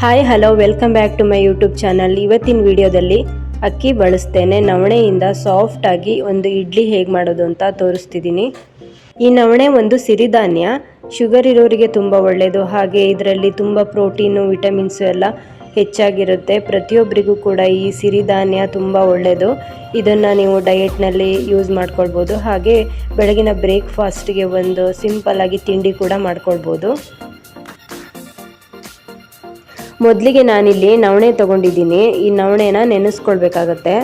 Hi hello welcome back to my YouTube channel ಇವತ್ತಿನ ವಿಡಿಯೋದಲ್ಲಿ ಅಕ್ಕಿ ಬಳಸ್ತೇನೆ. ನವಣೆಯಿಂದ ಸಾಫ್ಟ್ ಆಗಿ ಒಂದು ಇಡ್ಲಿ ಹೇಗೆ ಮಾಡೋದು ಅಂತ ತೋರಿಸ್ತಿದ್ದೀನಿ ಈ ನವಣೆ ಒಂದು ಸಿರಿಧಾನ್ಯ. ಶುಗರ್ ಇರೋರಿಗೆ ತುಂಬ ಒಳ್ಳೆಯದು ಹಾಗೆ ಇದರಲ್ಲಿ ತುಂಬ ಪ್ರೋಟೀನು ವಿಟಮಿನ್ಸು ಎಲ್ಲ ಹೆಚ್ಚಾಗಿರುತ್ತೆ. ಪ್ರತಿಯೊಬ್ಬರಿಗೂ ಕೂಡ ಈ ಸಿರಿಧಾನ್ಯ ತುಂಬ ಒಳ್ಳೆಯದು ಇದನ್ನು ನೀವು ಡಯೆಟ್ನಲ್ಲಿ ಯೂಸ್ ಮಾಡ್ಕೊಳ್ಬೋದು. ಹಾಗೆ ಬೆಳಗಿನ ಬ್ರೇಕ್ಫಾಸ್ಟ್ಗೆ ಒಂದು ಸಿಂಪಲ್ ಆಗಿ ತಿಂಡಿ ಕೂಡ ಮಾಡ್ಕೊಳ್ಬೋದು. ಮೊದಲಿಗೆ ನಾನಿಲ್ಲಿ ನವಣೆ ತೊಗೊಂಡಿದ್ದೀನಿ. ಈ ನವಣೆನ ನೆನೆಸ್ಕೊಳ್ಬೇಕಾಗತ್ತೆ.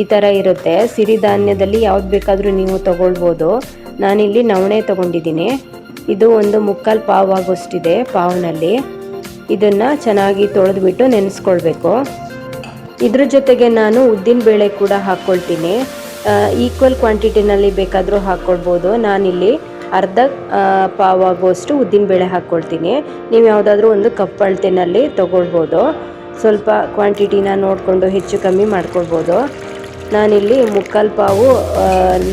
ಈ ಥರ ಇರುತ್ತೆ. ಸಿರಿಧಾನ್ಯದಲ್ಲಿ ಯಾವ್ದು ಬೇಕಾದರೂ ನೀವು ತೊಗೊಳ್ಬೋದು. ನಾನಿಲ್ಲಿ ನವಣೆ ತೊಗೊಂಡಿದ್ದೀನಿ. ಇದು ಒಂದು ಮುಕ್ಕಾಲು ಪಾವ್ ಆಗೋಷ್ಟಿದೆ ಪಾವ್ನಲ್ಲಿ. ಇದನ್ನು ಚೆನ್ನಾಗಿ ತೊಳೆದ್ಬಿಟ್ಟು ನೆನೆಸ್ಕೊಳ್ಬೇಕು. ಇದ್ರ ಜೊತೆಗೆ ನಾನು ಉದ್ದಿನ ಬೇಳೆ ಕೂಡ ಹಾಕ್ಕೊಳ್ತೀನಿ. ಈಕ್ವಲ್ ಕ್ವಾಂಟಿಟಿನಲ್ಲಿ ಬೇಕಾದರೂ ಹಾಕ್ಕೊಳ್ಬೋದು. ನಾನಿಲ್ಲಿ ಅರ್ಧ ಪಾವಾಗುವಷ್ಟು ಉದ್ದಿನಬೇಳೆ ಹಾಕ್ಕೊಳ್ತೀನಿ. ನೀವು ಯಾವುದಾದ್ರೂ ಒಂದು ಕಪ್ ಅಳತೆನಲ್ಲಿ ತೊಗೊಳ್ಬೋದು. ಸ್ವಲ್ಪ ಕ್ವಾಂಟಿಟಿನ ನೋಡಿಕೊಂಡು ಹೆಚ್ಚು ಕಮ್ಮಿ ಮಾಡ್ಕೊಳ್ಬೋದು. ನಾನಿಲ್ಲಿ ಮುಕ್ಕಾಲು ಪಾವು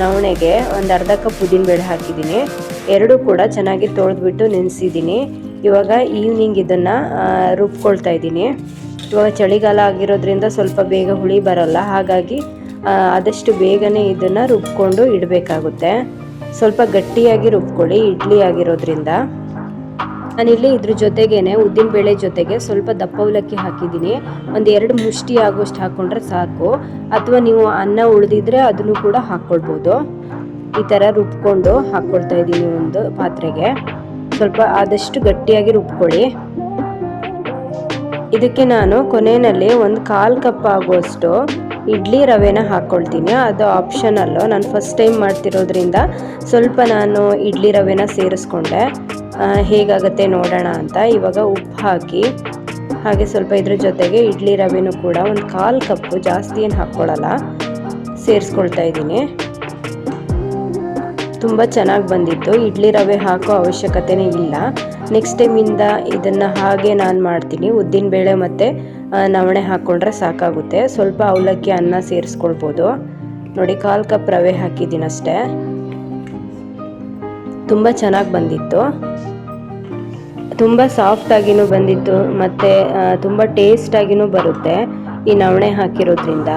ನವಣೆಗೆ ಒಂದು ಅರ್ಧ ಕಪ್ ಉದ್ದಿನಬೇಳೆ ಹಾಕಿದ್ದೀನಿ. ಎರಡೂ ಕೂಡ ಚೆನ್ನಾಗಿ ತೊಳೆದ್ಬಿಟ್ಟು ನೆನೆಸಿದ್ದೀನಿ. ಇವಾಗ ಈವ್ನಿಂಗ್ ಇದನ್ನು ರುಬ್ಕೊಳ್ತಾ ಇದ್ದೀನಿ. ಇವಾಗ ಚಳಿಗಾಲ ಆಗಿರೋದ್ರಿಂದ ಸ್ವಲ್ಪ ಬೇಗ ಹುಳಿ ಬರಲ್ಲ. ಹಾಗಾಗಿ ಆದಷ್ಟು ಬೇಗನೆ ಇದನ್ನು ರುಬ್ಕೊಂಡು ಇಡಬೇಕಾಗುತ್ತೆ. ಸ್ವಲ್ಪ ಗಟ್ಟಿಯಾಗಿ ರುಬ್ಕೊಳ್ಳಿ, ಇಡ್ಲಿ ಆಗಿರೋದ್ರಿಂದ. ನಾನಿಲ್ಲಿ ಇದ್ರ ಜೊತೆಗೇನೆ ಉದ್ದಿನ ಬೇಳೆ ಜೊತೆಗೆ ಸ್ವಲ್ಪ ದಪ್ಪ ಅವಲಕ್ಕಿ ಹಾಕಿದ್ದೀನಿ. ಒಂದು ಎರಡು ಮುಷ್ಟಿ ಆಗೋಷ್ಟು ಹಾಕ್ಕೊಂಡ್ರೆ ಸಾಕು. ಅಥವಾ ನೀವು ಅನ್ನ ಉಳಿದಿದ್ರೆ ಅದನ್ನು ಕೂಡ ಹಾಕ್ಕೊಳ್ಬೋದು ಈ ಥರ ರುಬ್ಕೊಂಡು ಹಾಕ್ಕೊಳ್ತಾ ಇದ್ದೀನಿ ಒಂದು ಪಾತ್ರೆಗೆ. ಸ್ವಲ್ಪ ಆದಷ್ಟು ಗಟ್ಟಿಯಾಗಿ ರುಬ್ಕೊಳ್ಳಿ. ಇದಕ್ಕೆ ನಾನು ಕೊನೆಯಲ್ಲಿ ಒಂದು ಕಾಲು ಕಪ್ ಆಗುವಷ್ಟು ಇಡ್ಲಿ ರವೆನ ಹಾಕ್ಕೊಳ್ತೀನಿ ಅದು ಆಪ್ಷನಲ್ಲು ನಾನು ಫಸ್ಟ್ ಟೈಮ್ ಮಾಡ್ತಿರೋದ್ರಿಂದ ಸ್ವಲ್ಪ ನಾನು ಇಡ್ಲಿ ರವೆನ ಸೇರಿಸ್ಕೊಂಡೆ. ಹೇಗಾಗುತ್ತೆ ನೋಡೋಣ ಅಂತ. ಇವಾಗ ಉಪ್ಪು ಹಾಕಿ, ಹಾಗೆ ಸ್ವಲ್ಪ ಇದ್ರ ಜೊತೆಗೆ ಇಡ್ಲಿ ರವೆನೂ ಕೂಡ ಒಂದು ಕಾಲು ಕಪ್ಪು ಜಾಸ್ತಿ ಏನು ಹಾಕ್ಕೊಳ್ಳಲ್ಲ ಸೇರಿಸ್ಕೊಳ್ತಾ ಇದ್ದೀನಿ. ತುಂಬ ಚೆನ್ನಾಗಿ ಬಂದಿತ್ತು. ಇಡ್ಲಿ ರವೆ ಹಾಕೋ ಅವಶ್ಯಕತೆನೇ ಇಲ್ಲ. ನೆಕ್ಸ್ಟ್ ಟೈಮಿಂದ ಇದನ್ನು ಹಾಗೆ ನಾನು ಮಾಡ್ತೀನಿ. ಉದ್ದಿನ ಬೇಳೆ ಮತ್ತು ನವಣೆ ಹಾಕ್ಕೊಂಡ್ರೆ ಸಾಕಾಗುತ್ತೆ. ಸ್ವಲ್ಪ ಅವಲಕ್ಕಿ, ಅನ್ನ ಸೇರಿಸ್ಕೊಳ್ಬೋದು. ನೋಡಿ, ಕಾಲು ಕಪ್ ರವೆ ಹಾಕಿದ್ದೀನಿ ಅಷ್ಟೇ. ತುಂಬ ಚೆನ್ನಾಗಿ ಬಂದಿತ್ತು. ತುಂಬ ಸಾಫ್ಟಾಗಿನೂ ಬಂದಿತ್ತು ಮತ್ತು ತುಂಬ ಟೇಸ್ಟಾಗಿನೂ ಬರುತ್ತೆ ಈ ನವಣೆ ಹಾಕಿರೋದ್ರಿಂದ.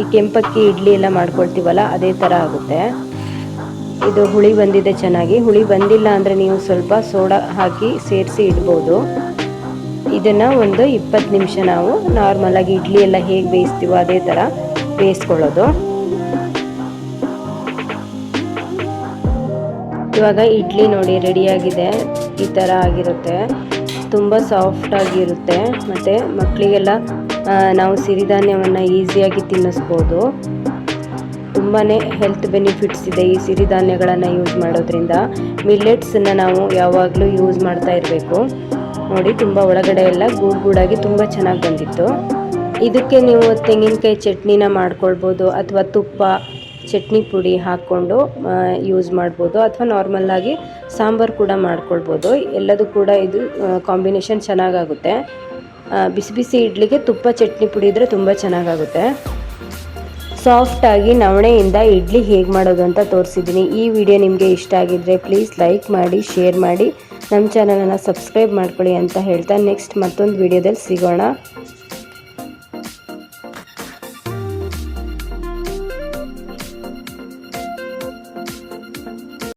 ಈ ಕೆಂಪಕ್ಕಿ ಇಡ್ಲಿ ಎಲ್ಲ ಮಾಡ್ಕೊಳ್ತೀವಲ್ಲ, ಅದೇ ಥರ ಆಗುತ್ತೆ. ಇದು ಹುಳಿ ಬಂದಿದೆ ಚೆನ್ನಾಗಿ. ಹುಳಿ ಬಂದಿಲ್ಲ ಅಂದರೆ ನೀವು ಸ್ವಲ್ಪ ಸೋಡಾ ಹಾಕಿ ಸೇರಿಸಿ ಇಡ್ಬೋದು. ಇದನ್ನು ಒಂದು ಇಪ್ಪತ್ತು ನಿಮಿಷ ನಾವು ನಾರ್ಮಲಾಗಿ ಇಡ್ಲಿ ಎಲ್ಲ ಹೇಗೆ ಬೇಯಿಸ್ತೀವೋ ಅದೇ ಥರ ಬೇಯಿಸ್ಕೊಳ್ಳೋದು. ಇವಾಗ ಇಡ್ಲಿ ನೋಡಿ ರೆಡಿಯಾಗಿದೆ ಈ ಥರ ಆಗಿರುತ್ತೆ. ತುಂಬ ಸಾಫ್ಟಾಗಿರುತ್ತೆ ಮತ್ತು ಮಕ್ಕಳಿಗೆಲ್ಲ ನಾವು ಸಿರಿಧಾನ್ಯವನ್ನು ಈಸಿಯಾಗಿ ತಿನ್ನಿಸ್ಬೋದು. ತುಂಬಾ ಹೆಲ್ತ್ ಬೆನಿಫಿಟ್ಸ್ ಇದೆ ಈ ಸಿರಿಧಾನ್ಯಗಳನ್ನು ಯೂಸ್ ಮಾಡೋದ್ರಿಂದ. ಮಿಲ್ಲೆಟ್ಸನ್ನು ನಾವು ಯಾವಾಗಲೂ ಯೂಸ್ ಮಾಡ್ತಾ ಇರಬೇಕು. ನೋಡಿ, ತುಂಬ ಒಳಗಡೆ ಎಲ್ಲ ಗೂಡು ಗೂಡಾಗಿ ತುಂಬ ಚೆನ್ನಾಗಿ ಬಂದಿತ್ತು. ಇದಕ್ಕೆ ನೀವು ತೆಂಗಿನಕಾಯಿ ಚಟ್ನಿನ ಮಾಡ್ಕೊಳ್ಬೋದು ಅಥವಾ ತುಪ್ಪ, ಚಟ್ನಿ ಪುಡಿ ಹಾಕ್ಕೊಂಡು ಯೂಸ್ ಮಾಡ್ಬೋದು ಅಥವಾ ನಾರ್ಮಲ್ಲಾಗಿ ಸಾಂಬಾರು ಕೂಡ ಮಾಡ್ಕೊಳ್ಬೋದು. ಎಲ್ಲದೂ ಕೂಡ ಇದು ಕಾಂಬಿನೇಷನ್ ಚೆನ್ನಾಗಾಗುತ್ತೆ ಬಿಸಿ ಬಿಸಿ ಇಡ್ಲಿಗೆ ತುಪ್ಪ, ಚಟ್ನಿ ಪುಡಿ ಇದ್ದರೆ ತುಂಬ ಚೆನ್ನಾಗಾಗುತ್ತೆ ಸಾಫ್ಟಾಗಿ ನವಣೆಯಿಂದ ಇಡ್ಲಿ ಹೇಗೆ ಮಾಡೋದು ಅಂತ ತೋರಿಸಿದ್ದೀನಿ. ಈ ವಿಡಿಯೋ ನಿಮಗೆ ಇಷ್ಟ ಆಗಿದ್ರೆ ಪ್ಲೀಸ್ ಲೈಕ್ ಮಾಡಿ ಶೇರ್ ಮಾಡಿ. ನಮ್ಮ ಚಾನಲನ್ನು ಸಬ್ಸ್ಕ್ರೈಬ್ ಮಾಡ್ಕೊಳ್ಳಿ ಅಂತ ಹೇಳ್ತಾ ನೆಕ್ಸ್ಟ್ ಮತ್ತೊಂದು ವಿಡಿಯೋದಲ್ಲಿ ಸಿಗೋಣ.